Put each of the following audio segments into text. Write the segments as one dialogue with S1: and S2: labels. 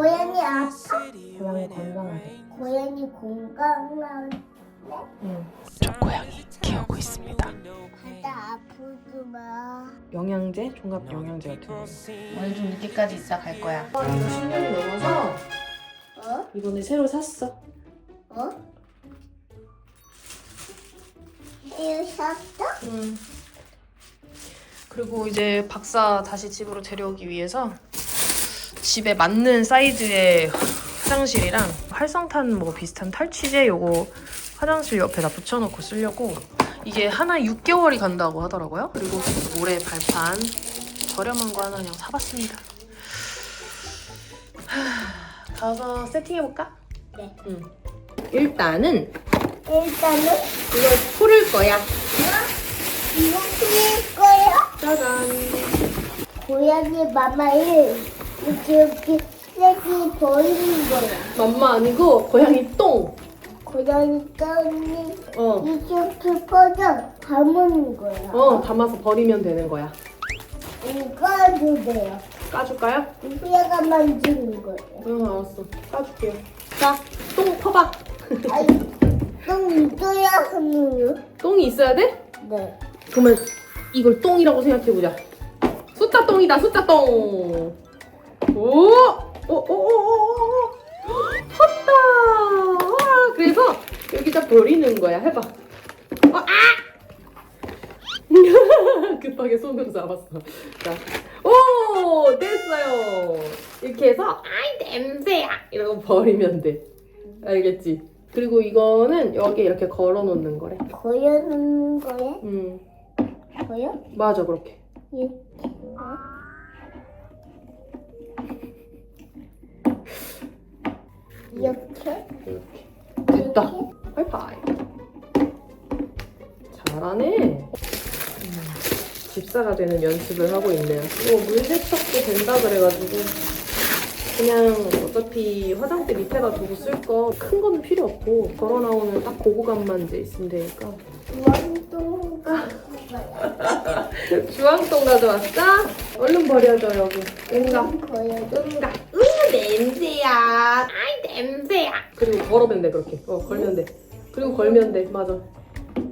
S1: 고양이 아파?
S2: 고양이 건강하게.
S1: 고양이 건강한
S2: 응. 저 고양이 키우고 있습니다.
S1: 바다 아프지 마.
S2: 영양제, 종합 영양제 같은 거.
S3: 오늘 좀 늦게까지 있다 갈 거야.
S2: 이거 10년이 넘어서
S1: 어?
S2: 이번에 새로 샀어.
S1: 어? 이거 샀어?
S2: 음. 그리고 이제 박사 다시 집으로 데려오기 위해서 집에 맞는 사이즈의 화장실이랑 활성탄 뭐 비슷한 탈취제 요거 화장실 옆에다 붙여놓고 쓰려고 이게 하나 6개월이 간다고 하더라고요. 그리고 모래 발판 저렴한 거 하나 그냥 사봤습니다. 하, 가서 세팅해볼까?
S1: 네.
S2: 응. 일단은
S1: 일단은
S2: 이걸 풀을 거야.
S1: 이거 풀릴 거야.
S2: 짜잔.
S1: 고양이 마마를 이렇게 이렇게 세게 보이는 거야.
S2: 맘마 아니고 고양이 똥.
S1: 고양이 떠니
S2: 어.
S1: 이렇게 퍼져 담는 거야.
S2: 어, 담아서 버리면 되는 거야.
S1: 이거 주세요.
S2: 까줄까요?
S1: 우리가 만드는 거예요.
S2: 응, 알았어. 까줄게요. 자, 똥 퍼봐.
S1: 아이, 좀 있어야 하는 거?
S2: 똥이 있어야 돼?
S1: 네.
S2: 그러면 이걸 똥이라고 생각해보자. 숫자 똥이다, 숫자 똥. 오! 오, 오, 오, 오, 오. 컸다. 와, 그래서 여기다 버리는 거야. 해봐. 어, 아! 급하게 손으로 잡았어. 자, 오, 됐어요. 이렇게 해서 아이 냄새야 이러고 버리면 돼. 알겠지? 그리고 이거는 여기 이렇게 걸어 놓는 거래.
S1: 고여는 거야?
S2: 음,
S1: 고여?
S2: 맞아 그렇게.
S1: 이렇게. 어? 이렇게?
S2: 이렇게. 됐다. 하이파이. 잘하네. 음, 집사가 되는 연습을 하고 있네요. 이거 물 세척도 된다 그래가지고 그냥 어차피 화장대 밑에다 두고 쓸 거 큰 거는 필요 없고 걸어 나오는 딱 고구감만 이제 있으면 되니까.
S1: 원동
S2: 주황똥 가져왔어? 얼른 버려줘 여기. 응가.
S1: 고여.
S2: 응가. 으 냄새야. 아이 냄새야. 그리고 걸어면 돼 그렇게. 어 걸면 돼. 그리고 걸면 돼. 맞아.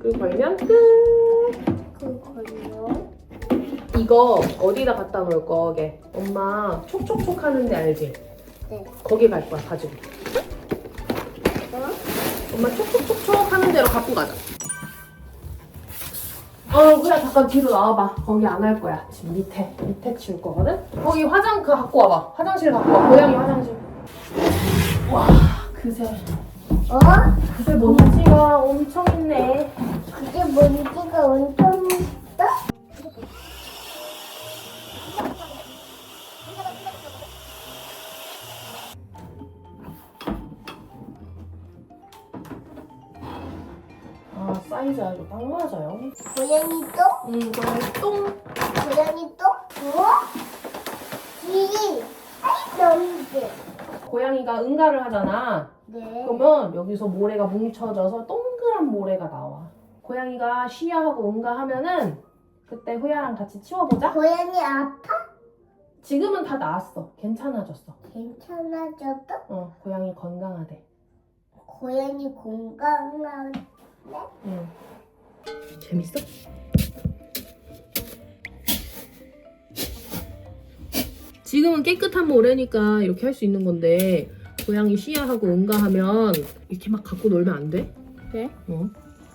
S2: 그리고 걸면 끝.
S1: 그 고여.
S2: 이거 어디다 갖다 놓을 거게? 엄마 촉촉촉 하는데 알지?
S1: 네.
S2: 거기 갈 거야 가지고.
S1: 어?
S2: 엄마 촉촉촉촉 하는 대로 갖고 가자. 어, 그냥 잠깐 뒤로 나와봐. 거기 안 할 거야. 지금 밑에, 밑에 치울 거거든? 거기 화장, 그 갖고 와봐. 화장실 갖고 와. 고양이 화장실. 와, 그새,
S1: 어?
S2: 그새 먼지가 엄청 있네.
S1: 그게 먼지가 엄청
S2: 하잖아.
S1: 네.
S2: 그러면 여기서 모래가 뭉쳐져서 동그란 모래가 나와. 고양이가 쉬야하고 응가하면은 그때 후야랑 같이 치워보자.
S1: 고양이 아파?
S2: 지금은 다 나았어. 괜찮아졌어.
S1: 괜찮아졌어?
S2: 어, 고양이 건강하대.
S1: 고양이 건강한
S2: 응. 재밌어? 지금은 깨끗한 모래니까 이렇게 할 수 있는 건데 고양이 쉬야하고 응가하면 이렇게 막 갖고 놀면 안 돼?
S1: 네?
S2: 어?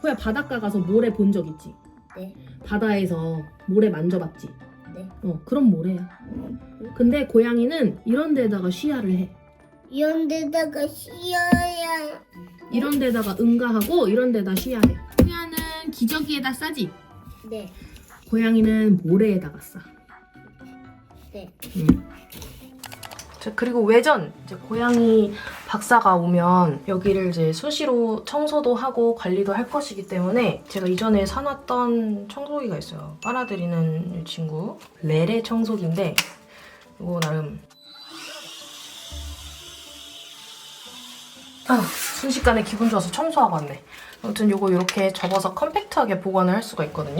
S2: 호야 바닷가 가서 모래 본 적 있지?
S1: 네.
S2: 바다에서 모래 만져봤지?
S1: 네.
S2: 어, 그런 모래야. 근데 고양이는 이런 데다가 쉬야를 해.
S1: 이런 데다가 씌어야
S2: 이런 데다가 응가하고 이런 데다 쉬야해. 쉬야는 기저귀에다 싸지?
S1: 네.
S2: 고양이는 모래에다가 싸.
S1: 네.
S2: 응. 자, 그리고 외전 이제 고양이 박사가 오면 여기를 이제 수시로 청소도 하고 관리도 할 것이기 때문에 제가 이전에 사놨던 청소기가 있어요. 빨아들이는 이 친구 레레 청소기인데 이거 나름 아 순식간에 기분 좋아서 청소하고 왔네. 아무튼 이거 이렇게 접어서 컴팩트하게 보관을 할 수가 있거든요.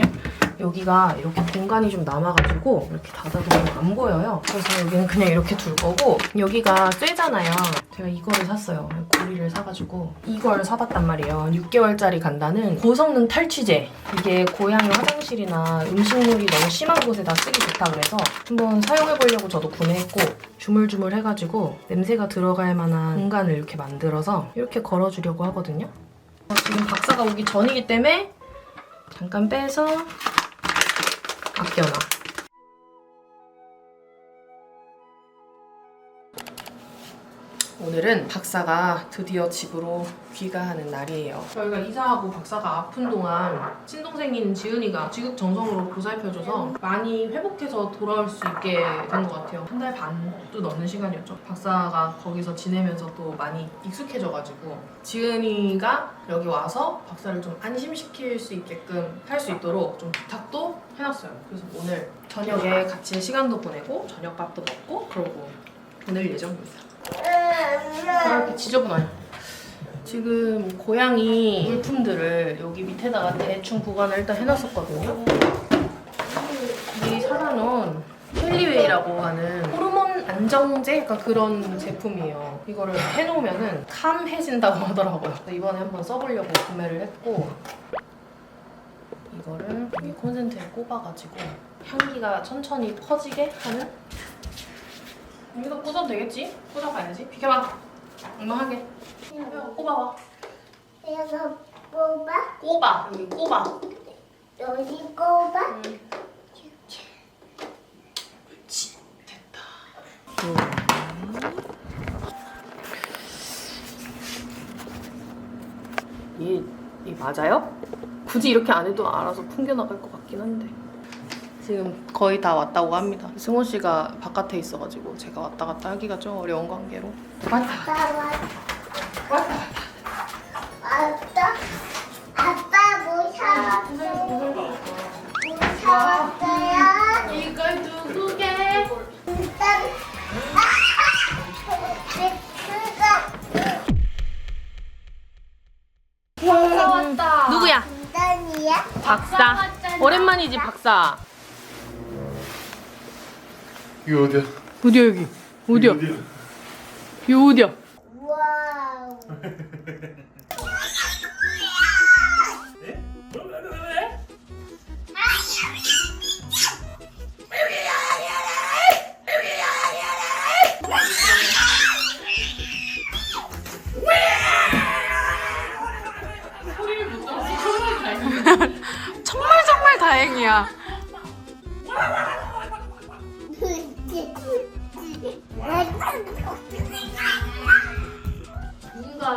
S2: 여기가 이렇게 공간이 좀 남아가지고 이렇게 닫아두면 안 보여요. 그래서 여기는 그냥 이렇게 둘 거고 여기가 쇠잖아요. 제가 이거를 샀어요. 고리를 사가지고 이걸 사봤단 말이에요. 6개월짜리 간다는 고성능 탈취제. 이게 고양이 화장실이나 음식물이 너무 심한 곳에다 쓰기 좋다 그래서 한번 사용해보려고 저도 구매했고 주물주물 해가지고 냄새가 들어갈 만한 공간을 이렇게 만들어서 이렇게 걸어주려고 하거든요. 어, 지금 박사가 오기 전이기 때문에 잠깐 빼서 あっよな。 오늘은 박사가 드디어 집으로 귀가하는 날이에요. 저희가 이사하고 박사가 아픈 동안 친동생인 지은이가 지극정성으로 보살펴줘서 많이 회복해서 돌아올 수 있게 된 것 같아요. 한 달 반도 넘는 시간이었죠. 박사가 거기서 지내면서 또 많이 익숙해져가지고 지은이가 여기 와서 박사를 좀 안심시킬 수 있게끔 할 수 있도록 좀 부탁도 해놨어요. 그래서 오늘 저녁에 같이 시간도 보내고 저녁밥도 먹고 그러고 보낼 예정입니다. 아, 이렇게 지저분해요. 지금 고양이 물품들을 여기 밑에다가 대충 보관을 일단 해놨었거든요. 이 사과는 헬리웨이라고 하는 호르몬 안정제? 약간 그런 제품이에요. 이거를 해놓으면은 캄해진다고 하더라고요. 이번에 한번 써보려고 구매를 했고 이거를 여기 콘센트에 꼽아가지고 향기가 천천히 퍼지게 하는 여기다 꽂아도 되겠지? 꽂아봐야지. 비켜봐. 엄마 하게. 꼽아봐.
S1: 내가 뽑아
S2: 꼽아. 여기 꼽아.
S1: 여기 뽑아
S2: 그렇지. 됐다. 이, 이 맞아요? 굳이 이렇게 안 해도 알아서 풍겨나갈 것 같긴 한데. 지금 거의 다 왔다고 합니다. 승호 씨가 바깥에 있어가지고 제가 왔다 갔다 하기가 좀 어려운 관계로. 왔다.
S1: 왔다 왔다 아빠 뭐 사왔어요 뭐 사왔어요
S2: 이걸 누구게?
S1: 일단 내가
S3: 왔다.
S2: 누구야?
S1: 일단이야
S2: 박사. 오랜만이지 박사.
S4: 이거 어디야?
S2: 어디야 여기? 어디야?
S4: 어디야?
S2: 이 어디야?
S1: 와우
S2: 정말 정말 다행이야.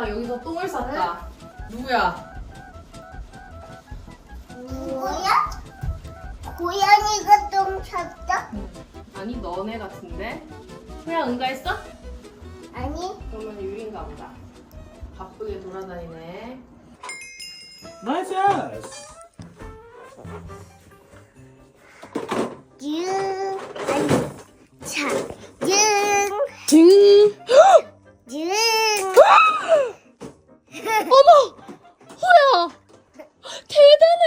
S2: 여기서 똥을 쌌다. 누구야?
S1: 누구야? 고양이가 똥 찼다?
S2: 아니 너네 같은데? 소야 응가했어?
S1: 아니
S2: 그러면 유린가 보다. 바쁘게 돌아다니네.
S4: Ass.
S1: 유 아니 자 유.
S2: 징.
S1: 유.
S2: 호야. 대단해.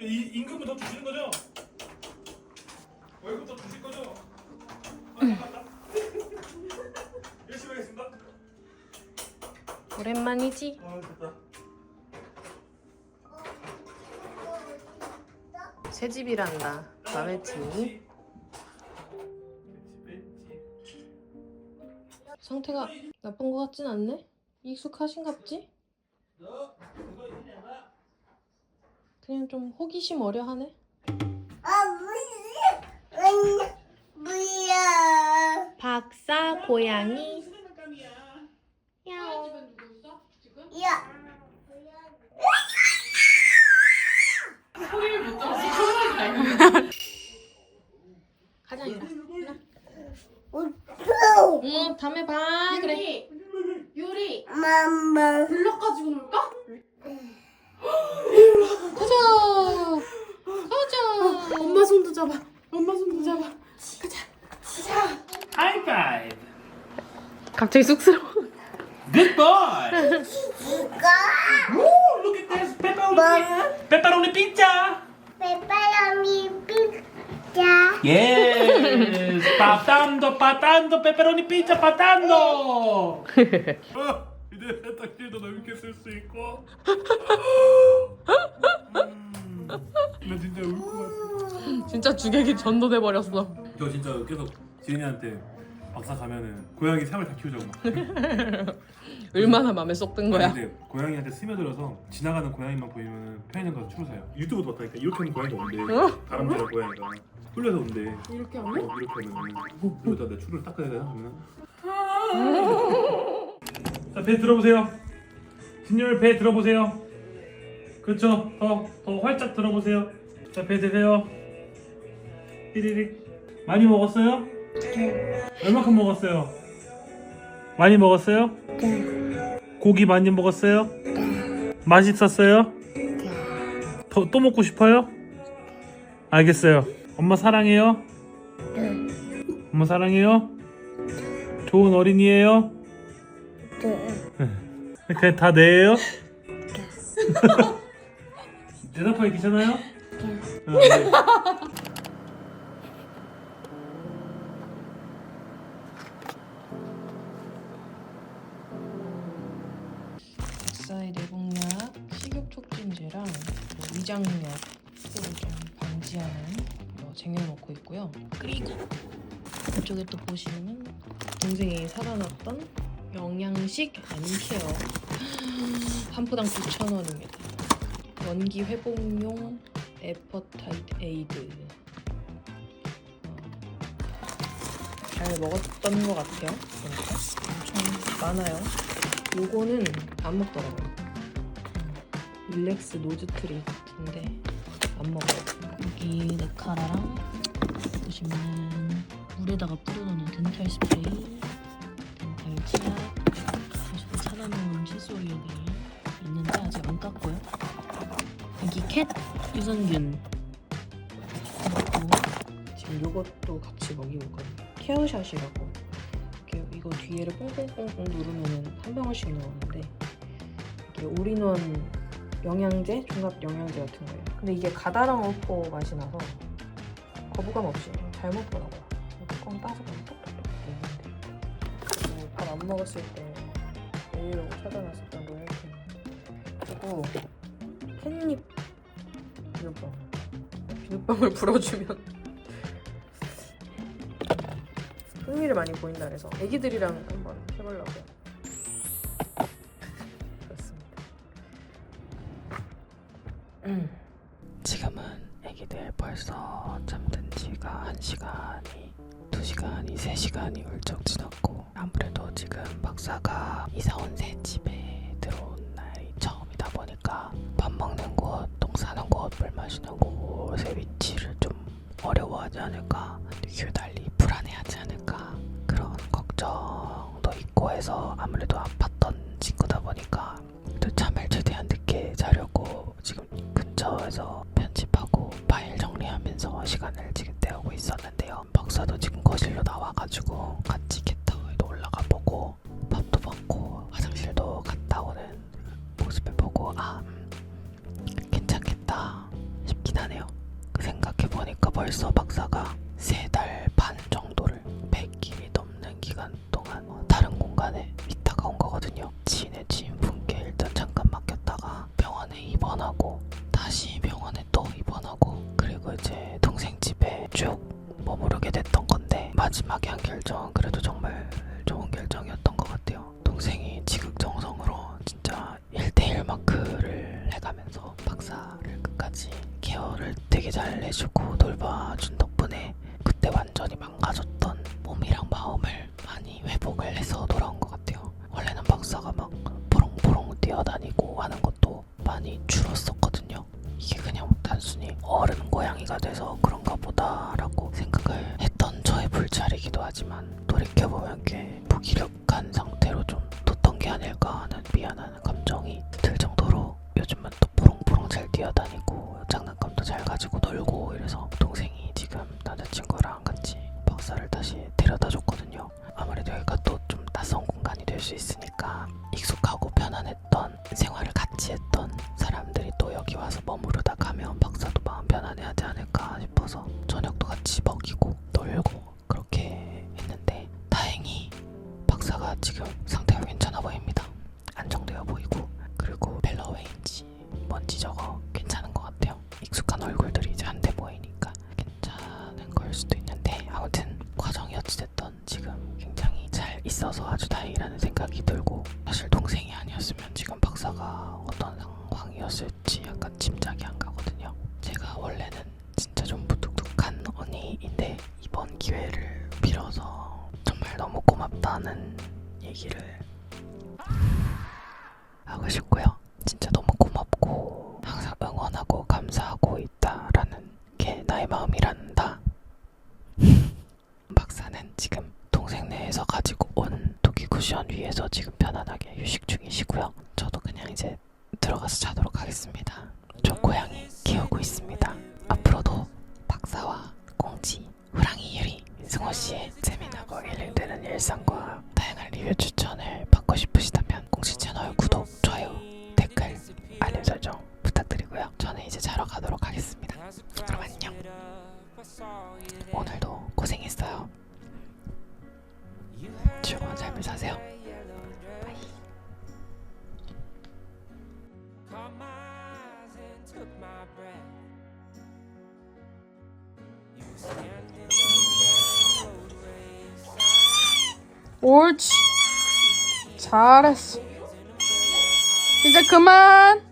S4: 이 임금은 더 주시는 거죠? 월급 더 주실 거죠? 열심히 하겠습니다.
S2: 오랜만이지?
S4: 아 됐다.
S2: 새 집이란다. 마음에 드니? 상태가 나쁜 것 같진 않네? 익숙하신갑지? 그냥 좀 호기심 어려하네?
S1: 아 무슨 뭐야?
S2: 박사 고양이
S1: 야.
S2: 가자 이거 응 다음에 봐 그래
S3: 유리
S1: 맘마.
S3: 블럭 가지고 놀까?
S2: 가자 가자
S3: 엄마 손도 잡아. 엄마 손도 잡아.
S4: High five.
S2: 갑자기 쑥스러워
S4: Good boy.
S1: 가.
S4: Woo, look at this, 페퍼로니
S1: 뭐?
S4: 페퍼로니 피자
S1: 페퍼로니 피자.
S4: 예스 patando patando 페퍼로니 피자 patando! 어, 이제 세탁실도 넓게 쓸 수 있고 음, 나 진짜 울것 같아
S5: 진짜 주객이 전도돼 버렸어.
S4: 저 진짜 계속 지은이한테 막상 가면은 고양이 상을 다 키우자고 막.
S5: 얼마나 마음에 쏙 든 거야.
S4: 근데 고양이한테 스며들어서 지나가는 고양이만 보이면 편의점 가서 줄 서요. 유튜브도 봤다니까. 이렇게 하는 고양이가 온대 다람쥐랑 고양이가. 홀려서 온대.
S2: 이렇게
S4: 어,
S2: 하면?
S4: 이렇게 하면 여기다 내 추를 닦아야 되나? 하면? 자배 들어보세요. 진열 배 들어보세요. 그렇죠 더, 더 활짝 들어보세요. 자배 드세요. 삐리릭. 많이 먹었어요? 얼마큼 먹었어요? 많이 먹었어요? 고기 많이 먹었어요? 맛있었어요? 더, 또 먹고 싶어요? 알겠어요. 엄마 사랑해요? 엄마 사랑해요? 좋은 어린이에요? 그냥 다 네예요? 대답하기 귀찮아요? 어, 네.
S5: 위장약 코를 좀 방지하는 거 쟁여놓고 있고요. 그리고 이쪽에 또 보시면 동생이 사다 놨던 영양식 안케어 한 포당 9,000원입니다. 원기 회복용 에퍼타이트 에이드 어, 잘 먹었던 것 같아요. 보니까 엄청 많아요. 요거는 안 먹더라고요. 릴렉스 노즈 트리 트인데 안 먹어요. 여기 네카라랑 보시면 물에다가 뿌려놓는 덴탈 스프레이, 덴탈 치약, 그리고 찾아놓은 여기 있는데 아직 안 깠고요. 여기 캣 유산균 그리고 지금 요것도 같이 먹이고 있거든요. 케어샷이라고 이렇게 이거 뒤에를 뽕뽕뽕뽕 누르면은 한 병원씩 나오는데 이게 올인원 영양제, 종합 영양제 같은 거예요. 근데 이게 가다랑 어포 맛이 나서 거부감 없이 잘 먹더라고요. 뚜껑 따서 그냥 톡톡톡 먹는데 밥안 먹었을 때 먹으려고 찾아놨었던 거예요. 그리고 캣닙 비눗방 비눗방울 불어주면 흥미를 많이 보인다 그래서 애기들이랑 2시간이 3시간이 훌쩍 지났고 아무래도 지금 박사가 이사 온 새 집에 들어온 날이 처음이다 보니까 밥 먹는 곳, 똥 싸는 곳, 물 마시는 곳의 위치를 좀 어려워하지 않을까? 유달리 불안해하지 않을까? 그런 걱정도 있고 해서 아무래도 아팠던 친구다 보니까 또 잠을 최대한 늦게 자려고 지금 근처에서 편집하고 파일 정리하면서 시간을 지금 때우고 있었는데요 박사도 지금 거실로 나와가지고 미안한 감정이 들 정도로 요즘은 또 부렁부렁 잘 뛰어다니고 장난감도 잘 가지고 놀고 이래서 동생이 지금 남자친구랑 같이 박사를 다시 데려다 줬거든요. 아무래도 여기가 또 좀 낯선 공간이 될 수 있으니까 익숙하고 편안했던 생활을 같이 했던 사람들이 또 여기 와서 머무르다 가면 박사도 마음 편안해하지 않을까 싶어서 저녁도 같이 먹이고 놀고 그렇게 했는데 다행히 박사가 지금 싶고요. 진짜 너무 고맙고 항상 응원하고 감사하고 있다라는 게 나의 마음이란다. 박사는 지금 동생 네에서 가지고 온 도끼 쿠션 위에서 지금 설정 부탁드리고요. 저는 이제 자러 가도록 하겠습니다. 그럼 안녕. 오늘도 고생했어요. 즐거운 삶을 사세요.
S3: 옳지. 잘했어. 이제 그만.